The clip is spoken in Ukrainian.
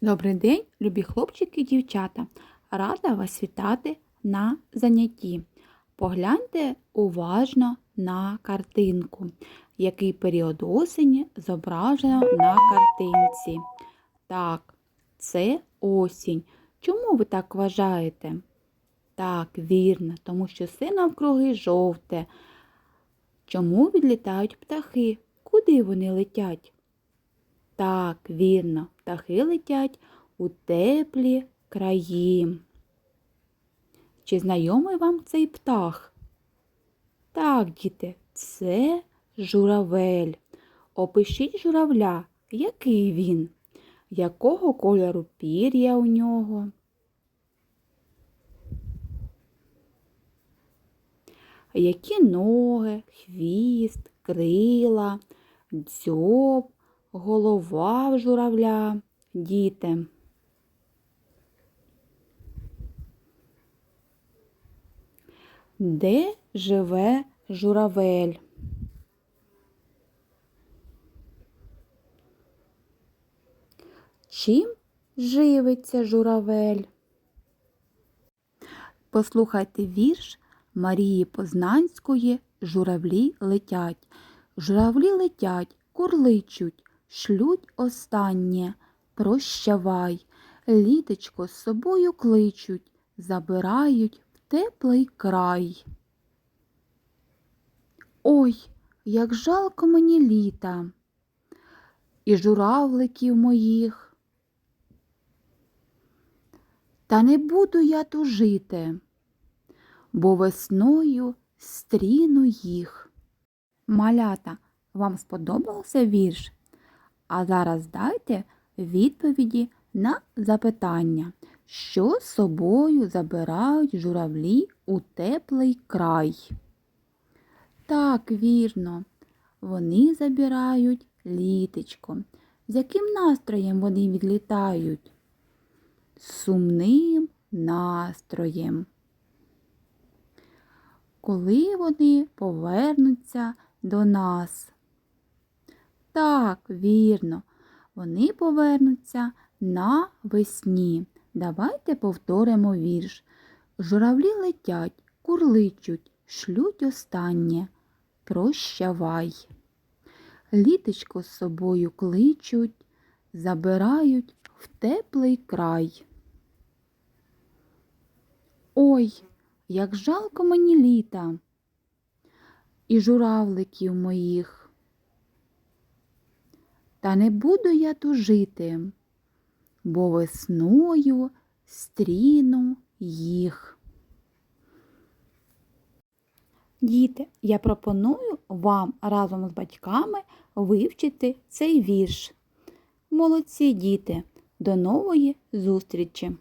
Добрий день, любі хлопчики і дівчата. Рада вас вітати на занятті. Погляньте уважно на картинку, який період осені зображено на картинці. Так, це осінь. Чому ви так вважаєте? Так, вірно, тому що все навкруги жовте. Чому відлітають птахи? Куди вони летять? Так, вірно, птахи летять у теплі краї. Чи знайомий вам цей птах? Так, діти, це журавель. Опишіть журавля, який він, якого кольору пір'я у нього. Які ноги, хвіст, крила, дзьоб, голова в журавля, діти. Де живе журавель? Чим живиться журавель? Послухайте вірш Марії Познанської Журавлі летять. Журавлі летять, курличуть, шлють останнє, прощавай, літочко з собою кличуть, забирають в теплий край. Ой, як жалко мені літа і журавликів моїх. Та не буду я тужити, бо весною стріну їх. Малята, вам сподобався вірш? А зараз дайте відповіді на запитання, що з собою забирають журавлі у теплий край. Так, вірно, вони забирають літечко. З яким настроєм вони відлітають? З сумним настроєм. Коли вони повернуться до нас? Так, вірно, вони повернуться навесні. Давайте повторимо вірш. Журавлі летять, курличуть, шлють останнє. Прощавай. Літочко з собою кличуть, забирають в теплий край. Ой, як жалко мені літа і журавликів моїх. Та не буду я тужити, бо весною стріну їх. Діти, я пропоную вам разом з батьками вивчити цей вірш. Молодці діти! До нової зустрічі!